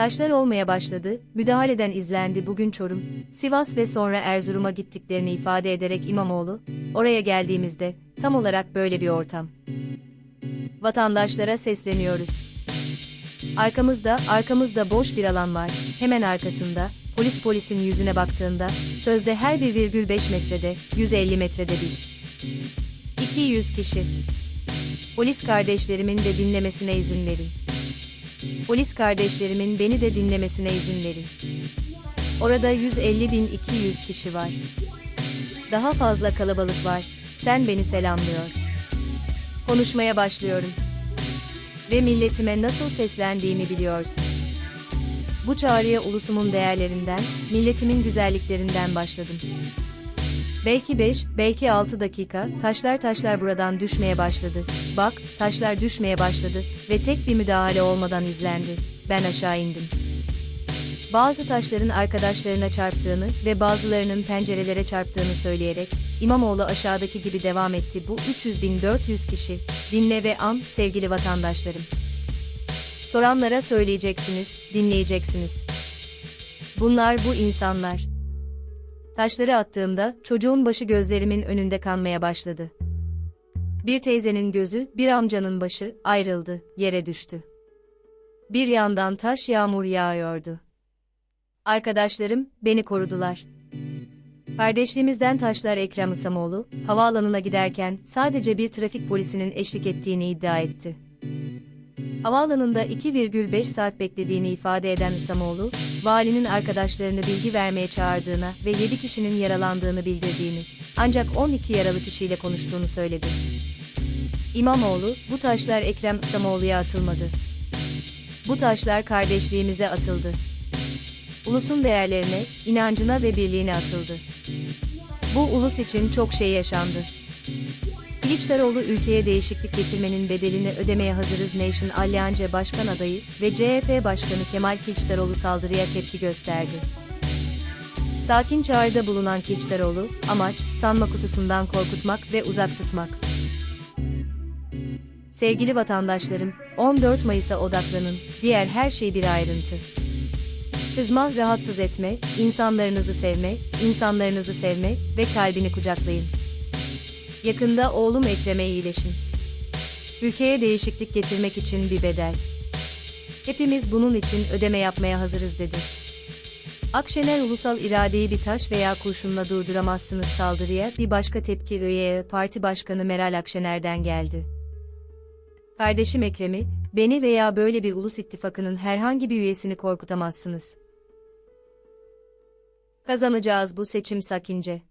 Taşlar olmaya başladı, müdahaleden izlendi bugün Çorum, Sivas ve sonra Erzurum'a gittiklerini ifade ederek İmamoğlu, oraya geldiğimizde, tam olarak böyle bir ortam. Vatandaşlara sesleniyoruz. Arkamızda, arkamızda boş bir alan var, hemen arkasında, polis polisin yüzüne baktığında, sözde her bir virgül 5 metrede, 150 metrede bir. 200 kişi. Polis kardeşlerimin de dinlemesine izin verin. Polis kardeşlerimin beni de dinlemesine izin verin. Orada 150 bin 200 kişi var. Daha fazla kalabalık var. Sen beni selamlıyor. Konuşmaya başlıyorum. Ve milletime nasıl seslendiğimi biliyorsun. Bu çağrıya ulusumun değerlerinden, milletimin güzelliklerinden başladım. Belki 5, belki 6 dakika, taşlar taşlar buradan düşmeye başladı. Bak, taşlar düşmeye başladı ve tek bir müdahale olmadan izlendi. Ben aşağı indim. Bazı taşların arkadaşlarına çarptığını ve bazılarının pencerelere çarptığını söyleyerek, İmamoğlu aşağıdaki gibi devam etti bu 300.400 kişi. Dinle ve an, sevgili vatandaşlarım. Soranlara söyleyeceksiniz, dinleyeceksiniz. Bunlar bu insanlar. Taşları attığımda çocuğun başı gözlerimin önünde kanmaya başladı. Bir teyzenin gözü, bir amcanın başı ayrıldı, yere düştü. Bir yandan taş yağmur yağıyordu. Arkadaşlarım beni korudular. Kardeşliğimizden Taşlar Ekrem İsamoğlu, havaalanına giderken sadece bir trafik polisinin eşlik ettiğini iddia etti. Havaalanında 2,5 saat beklediğini ifade eden İsamoğlu, valinin arkadaşlarını bilgi vermeye çağırdığına ve 7 kişinin yaralandığını bildirdiğini, ancak 12 yaralı kişiyle konuştuğunu söyledi. İmamoğlu, bu taşlar Ekrem İsamoğlu'ya atılmadı. Bu taşlar kardeşliğimize atıldı. Ulusun değerlerine, inancına ve birliğine atıldı. Bu ulus için çok şey yaşandı. Kılıçdaroğlu ülkeye değişiklik getirmenin bedelini ödemeye hazırız Nation Alliance Başkan adayı ve CHP Başkanı Kemal Kılıçdaroğlu saldırıya tepki gösterdi. Sakin çağrıda bulunan Kılıçdaroğlu, amaç, sanma kutusundan korkutmak ve uzak tutmak. Sevgili vatandaşlarım, 14 Mayıs'a odaklanın, diğer her şey bir ayrıntı. Kızma, rahatsız etme, insanlarınızı sevme, insanlarınızı sevme ve kalbini kucaklayın. Yakında oğlum Ekrem'e iyileşin. Ülkeye değişiklik getirmek için bir bedel. Hepimiz bunun için ödeme yapmaya hazırız dedi. Akşener ulusal iradeyi bir taş veya kurşunla durduramazsınız saldırıya bir başka tepki üye Parti Başkanı Meral Akşener'den geldi. Kardeşim Ekrem'i, beni veya böyle bir ulus ittifakının herhangi bir üyesini korkutamazsınız. Kazanacağız bu seçim sakince.